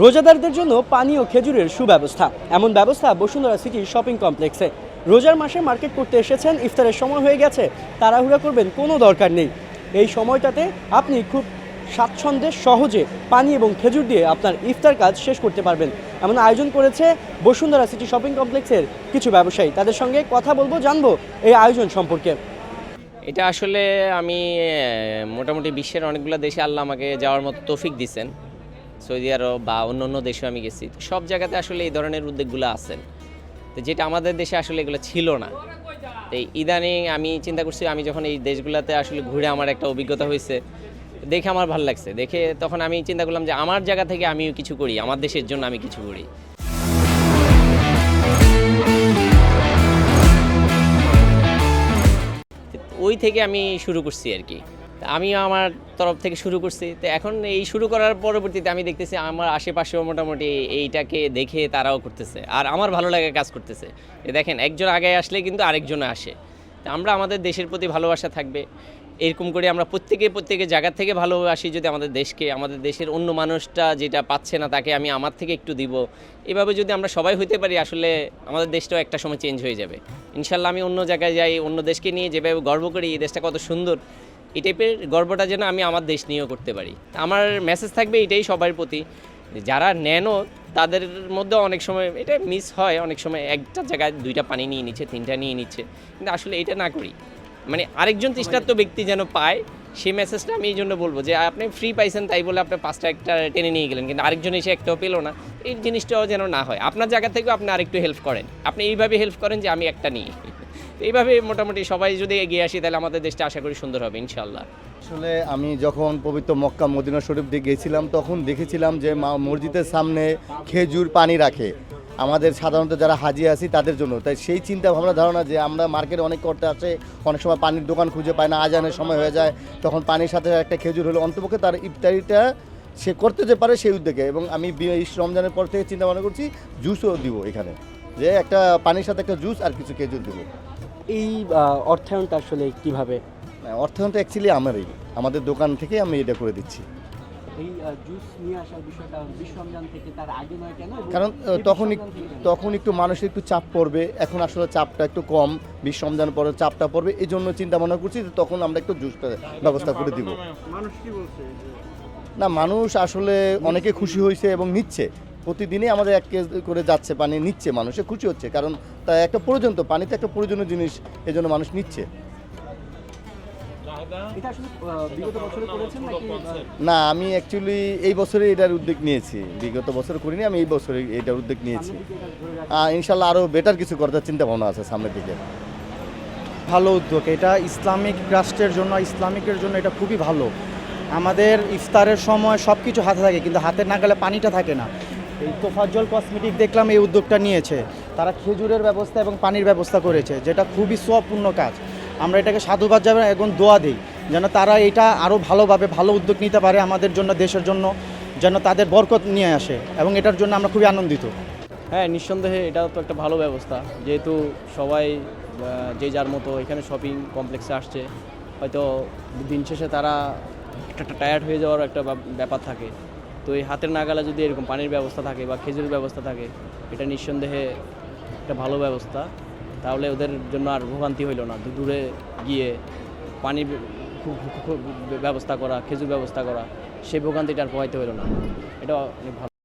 রোজাদারদের জন্য পানি ও খেজুরের সুব্যবস্থা। এমন ব্যবস্থা বসুন্ধরা সিটি শপিং কমপ্লেক্সে। রোজার মাসে মার্কেট করতে এসেছেন, ইফতারের সময় হয়ে গেছে, তাড়াহুড়া করবেন কোনো দরকার নেই। এই সময়টাতে আপনি খুব স্বাচ্ছন্দ্যে সহজে পানি এবং খেজুর দিয়ে আপনার ইফতার কাজ শেষ করতে পারবেন। এমন আয়োজন করেছে বসুন্ধরা সিটি শপিং কমপ্লেক্সের কিছু ব্যবসায়ী। তাদের সঙ্গে কথা বলব, জানব এই আয়োজন সম্পর্কে। এটা আসলে আমি মোটামুটি বিশ্বের অনেকগুলো দেশে আল্লাহ আমাকে যাওয়ার মতো তৌফিক দিছেন। সৌদি আরব বা অন্য অন্য দেশে আমি গেছি। সব জায়গাতে আসলে এই ধরনের উদ্যোগগুলো আছেন তো যেটা আমাদের দেশে আসলে এগুলো ছিল না। তো ইদানিং আমি চিন্তা করছি, আমি যখন এই দেশগুলোতে আসলে ঘুরে আমার একটা অভিজ্ঞতা হয়েছে, দেখে আমার ভালো লাগছে। দেখে তখন আমি চিন্তা করলাম যে আমার জায়গা থেকে আমিও কিছু করি, আমার দেশের জন্য আমি কিছু করি। ওই থেকে আমি শুরু করছি আর কি। আমি আমার তরফ থেকে শুরু করছি। তো এখন এই শুরু করার পরবর্তীতে আমি দেখতেছি আমার আশেপাশেও মোটামুটি এইটাকে দেখে তারাও করতেছে। আর আমার ভালো লাগে কাজ করতেছে। দেখেন, একজন আগে আসলে কিন্তু আরেকজন আসে। তা আমরা আমাদের দেশের প্রতি ভালোবাসা থাকবে। এরকম করে আমরা প্রত্যেকে প্রত্যেকের জায়গার থেকে ভালোবাসি যদি আমাদের দেশকে, আমাদের দেশের অন্য মানুষটা যেটা পাচ্ছে না তাকে আমি আমার থেকে একটু দিব। এভাবে যদি আমরা সবাই হইতে পারি, আসলে আমাদের দেশটাও একটা সময় চেঞ্জ হয়ে যাবে। ইনশাল্লাহ আমি অন্য জায়গায় যাই, অন্য দেশকে নিয়ে যেভাবে গর্ব করি, এই দেশটা কত সুন্দর। এই টাইপের গর্বটা যেন আমি আমার দেশ নিয়েও করতে পারি। আমার মেসেজ থাকবে এটাই সবার প্রতি যারা নেনও তাদের মধ্যে অনেক সময় এটা মিস হয়, অনেক সময় একটা জায়গায় দুইটা পানি নিয়ে নিচ্ছে, তিনটা নিয়ে নিচ্ছে, কিন্তু আসলে এটা না করি। মানে আরেকজন তৃষ্ণার্ত ব্যক্তি যেন পায়, সেই মেসেজটা আমি এই জন্য বলব যে আপনি ফ্রি পাইছেন তাই বলে আপনি পাঁচটা একটা টেনে নিয়ে গেলেন, কিন্তু আরেকজন এসে একটাও পেল না, এই জিনিসটাও যেন না হয়। আপনার জায়গা থেকেও আপনি আরেকটু হেল্প করেন। আপনি এইভাবে হেল্প করেন যে আমি একটা নিই। তো এইভাবে মোটামুটি সবাই যদি এগিয়ে আসি, তাহলে আমাদের দেশটা আশা করি সুন্দর হবে ইনশাল্লাহ আসলে আমি যখন পবিত্র মক্কা মদিনা শরীফ দিয়ে গেছিলাম, তখন দেখেছিলাম যে মসজিদের সামনে খেজুর পানি রাখে। আমাদের সাধারণত যারা হাজি আছি, তাদের জন্য। তাই সেই চিন্তা ভাবনা ধারণা যে আমরা মার্কেটে অনেক করতে আসে অনেক সময় পানির দোকান খুঁজে পায় না, আজানের সময় হয়ে যায়, তখন পানির সাথে একটা খেজুর হলে। অন্তপক্ষে তার ইফতারিটা সে করতে যে পারে সেই উদ্যোগে। এবং আমি এই রমজানের পর থেকে চিন্তা ভাবনা করছি, জুসও দিব এখানে। যে একটা পানির সাথে একটা জুস আর কিছু খেজুর দিব। এই অর্থায়নটা আসলে কীভাবে? অর্থায়নটা অ্যাকচুয়ালি আমারই। আমাদের দোকান থেকে আমি এটা করে দিচ্ছি। এই জুস নিয়ে আসার বিষয়টা থেকে তার আগে নয় কেন? কারণ তখন? তখন একটু মানুষের একটু চাপ পড়বে। এখন আসলে চাপটা একটু কম। বিশ রমজান পরে চাপটা পড়বে। এই জন্য চিন্তা ভাবনা করছি যে তখন আমরা একটু জুসটা ব্যবস্থা করে দিব। না মানুষ আসলে অনেকে খুশি হয়েছে এবং নিচ্ছে। প্রতিদিনই আমাদের এক কেজ করে যাচ্ছে পানি নিচ্ছে মানুষে খুশি হচ্ছে। কারণ তা একটা প্রয়োজন তো পানিতে একটা প্রয়োজনীয় জিনিস এই জন্য মানুষ নিচ্ছে। এটা আসলে আহ, বিগত বছরে করেছেন নাকি আহ, না আমি অ্যাকচুয়ালি এই বছরে এটার উদ্যোগ নিয়েছি। বিগত বছর করিনি আমি এই বছরে এটার উদ্যোগ নিয়েছি। ইনশাল্লাহ আরও বেটার কিছু করার চিন্তা ভাবনা আছে সামনের দিকে। ভালো উদ্যোগ এটা ইসলামিক রাষ্ট্রের জন্য ইসলামিকের জন্য এটা খুবই ভালো। আমাদের ইফতারের সময় সব কিছু হাতে থাকে কিন্তু হাতের নাগালে পানিটা থাকে না। এই তোফাজ্জল কসমেটিক দেখলাম এই উদ্যোগটা নিয়েছে। তারা খেজুরের ব্যবস্থা এবং পানির ব্যবস্থা করেছে, যেটা খুবই স্বপূর্ণ কাজ। আমরা এটাকে সাধুবাদ যাবে এবং দোয়া দিই, যেন তারা এটা আরও ভালোভাবে ভালো উদ্যোগ নিতে পারে আমাদের জন্য, দেশের জন্য, যেন তাদের বরকত নিয়ে আসে এবং এটার জন্য আমরা খুবই আনন্দিত। হ্যাঁ নিঃসন্দেহে এটা তো একটা ভালো ব্যবস্থা। যেহেতু সবাই যে যার মতো এখানে শপিং কমপ্লেক্সে আসছে, হয়তো দিন শেষে তারা একটা টায়ার্ড হয়ে যাওয়ার একটা ব্যাপার থাকে। তো এই হাতের নাগালে যদি এরকম পানির ব্যবস্থা থাকে বা খেজুরের ব্যবস্থা থাকে, এটা নিঃসন্দেহে একটা ভালো ব্যবস্থা। তাহলে ওদের জন্য আর ভোগান্তি হইল না। দূরে গিয়ে পানি ব্যবস্থা করা, খেজুর ব্যবস্থা করা, সেই ভোগান্তিটা আর পোহাইতে হইল না। এটা অনেক ভালো।